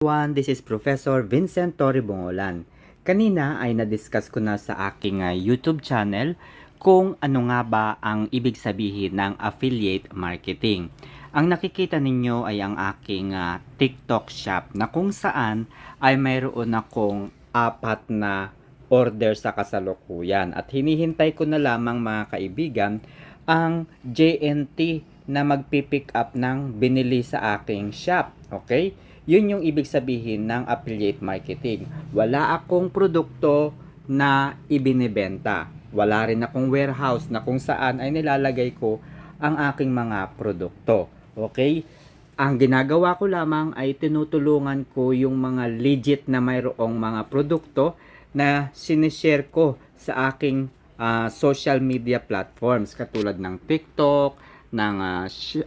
everyone, this is Professor Vincent Torre Bongolan. Kanina ay na-discuss ko na sa aking ah, YouTube channel kung ano nga ba ang ibig sabihin ng affiliate marketing. Ang nakikita ninyo ay ang aking ah, TikTok shop na kung saan ay mayroon akong apat na order sa kasalukuyan at hinihintay ko na lamang mga kaibigan ang JNT na magpipick up ng binili sa aking shop. Okay? Yun yung ibig sabihin ng affiliate marketing. Wala akong produkto na ibinibenta. Wala rin akong warehouse na kung saan ay nilalagay ko ang aking mga produkto. Okay? Ang ginagawa ko lamang ay tinutulungan ko yung mga legit na mayroong mga produkto na sinishare ko sa aking ah, social media platforms katulad ng TikTok, ng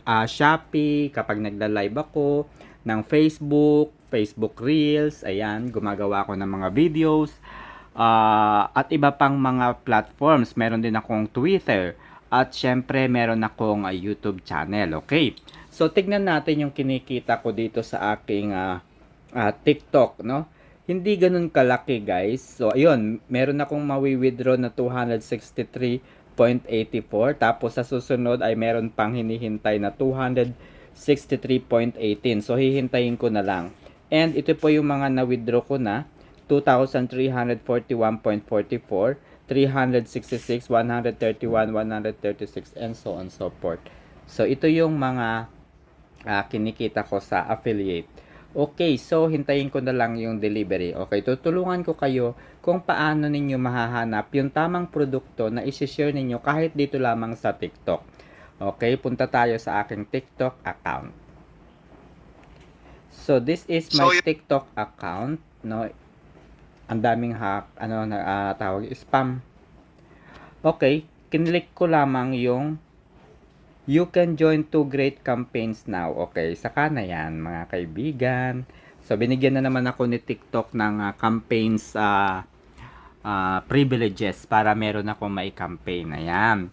ah, Shopee, kapag nagla-live ako, ng Facebook, Facebook Reels, ayan, gumagawa ako ng mga videos, ah, at iba pang mga platforms. Meron din akong Twitter, at syempre meron akong ah, YouTube channel, okay? So, tignan natin yung kinikita ko dito sa aking ah, ah, TikTok, no? Hindi ganun kalaki, guys. So, ayun, meron akong mawi-withdraw na 263.84. Tapos, sa susunod ay meron pang hinihintay na 263.18. So, hihintayin ko na lang. And ito po yung mga na-withdraw ko na. 2,341.44, 366, 131, 136, and so on so forth. So, ito yung mga ah, kinikita ko sa affiliate. Okay, so hintayin ko na lang yung delivery. Okay, tutulungan ko kayo kung paano ninyo mahahanap yung tamang produkto na isi-share ninyo kahit dito lamang sa TikTok. Okay, punta tayo sa aking TikTok account. So this is my So, TikTok account, no. Ang daming hack, ano na ah, tawag, spam. Okay, kinlik ko lamang yung You can join two great campaigns now. Okay, saka na yan mga kaibigan. So, binigyan na naman ako ni TikTok ng ah, campaigns ah, ah, privileges para meron ako may campaign. Ayan.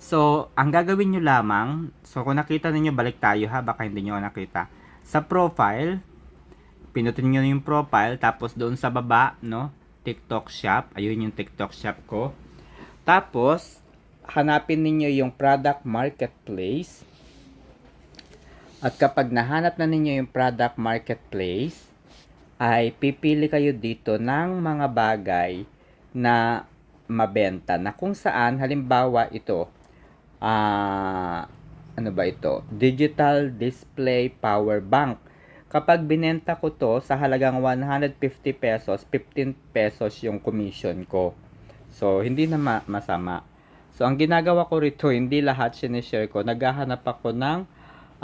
So, ang gagawin nyo lamang, so kung nakita ninyo, balik tayo ha, baka hindi nyo nakita. Sa profile, pinutin nyo yung profile, tapos doon sa baba, no, TikTok shop, ayun yung TikTok shop ko. Tapos, hanapin ninyo yung product marketplace. At kapag nahanap na ninyo yung product marketplace, ay pipili kayo dito ng mga bagay na mabenta na kung saan halimbawa ito ah ano ba ito digital display power bank kapag binenta ko to sa halagang 150 pesos 15 pesos yung commission ko so hindi na ma- masama So, ang ginagawa ko rito, hindi lahat sinishare ko. Naghahanap ako ng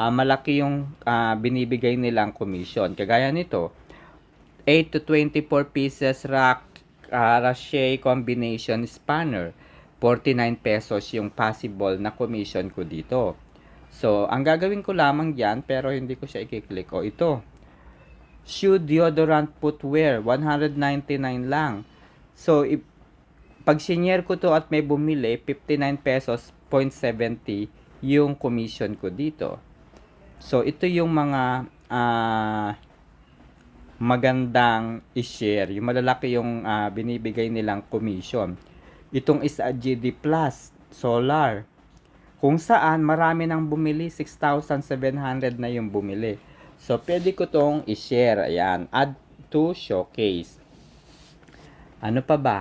ah, malaki yung ah, binibigay nilang commission. Kagaya nito, 8 to 24 pieces rack uh, Rache combination spanner. 49 pesos yung possible na commission ko dito. So, ang gagawin ko lamang yan, pero hindi ko siya i-click. O, ito. Shoe deodorant footwear, 199 lang. So, if, pag senior ko to at may bumili, 59 pesos, 0.70 yung commission ko dito. So, ito yung mga ah, magandang i-share. Yung malalaki yung ah, binibigay nilang commission. Itong isa GD Plus, Solar. Kung saan marami nang bumili, 6,700 na yung bumili. So, pwede ko tong i-share. Ayan, add to showcase. Ano pa ba?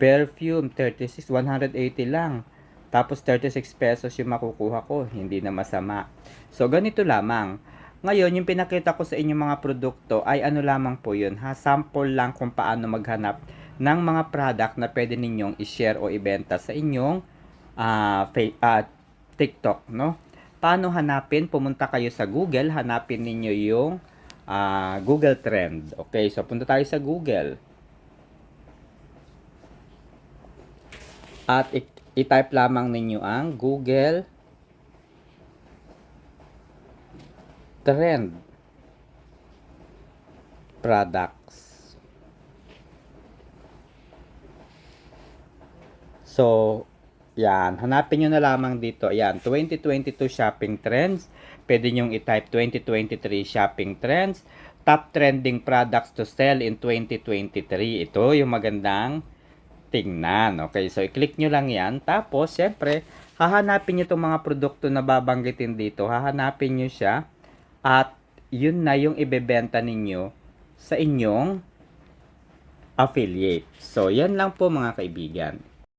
Perfume, 36, 180 lang. Tapos 36 pesos yung makukuha ko. Hindi na masama. So, ganito lamang. Ngayon, yung pinakita ko sa inyo mga produkto ay ano lamang po yun ha. Sample lang kung paano maghanap ng mga product na pwede ninyong i-share o ibenta sa inyong ah, fa- ah, TikTok, no? Paano hanapin? Pumunta kayo sa Google, hanapin ninyo yung ah, Google Trend. Okay, so punta tayo sa Google. At i-type lamang ninyo ang Google Trend Products. So, yan. Hanapin nyo na lamang dito. Yan. 2022 shopping trends. pwede nyong i-type 2023 shopping trends, top trending products to sell in 2023. Ito yung magandang tingnan. Okay, so i-click nyo lang yan. Tapos, syempre, hahanapin nyo itong mga produkto na babanggitin dito. Hahanapin nyo siya at yun na yung ibebenta ninyo sa inyong affiliate. So, yan lang po mga kaibigan.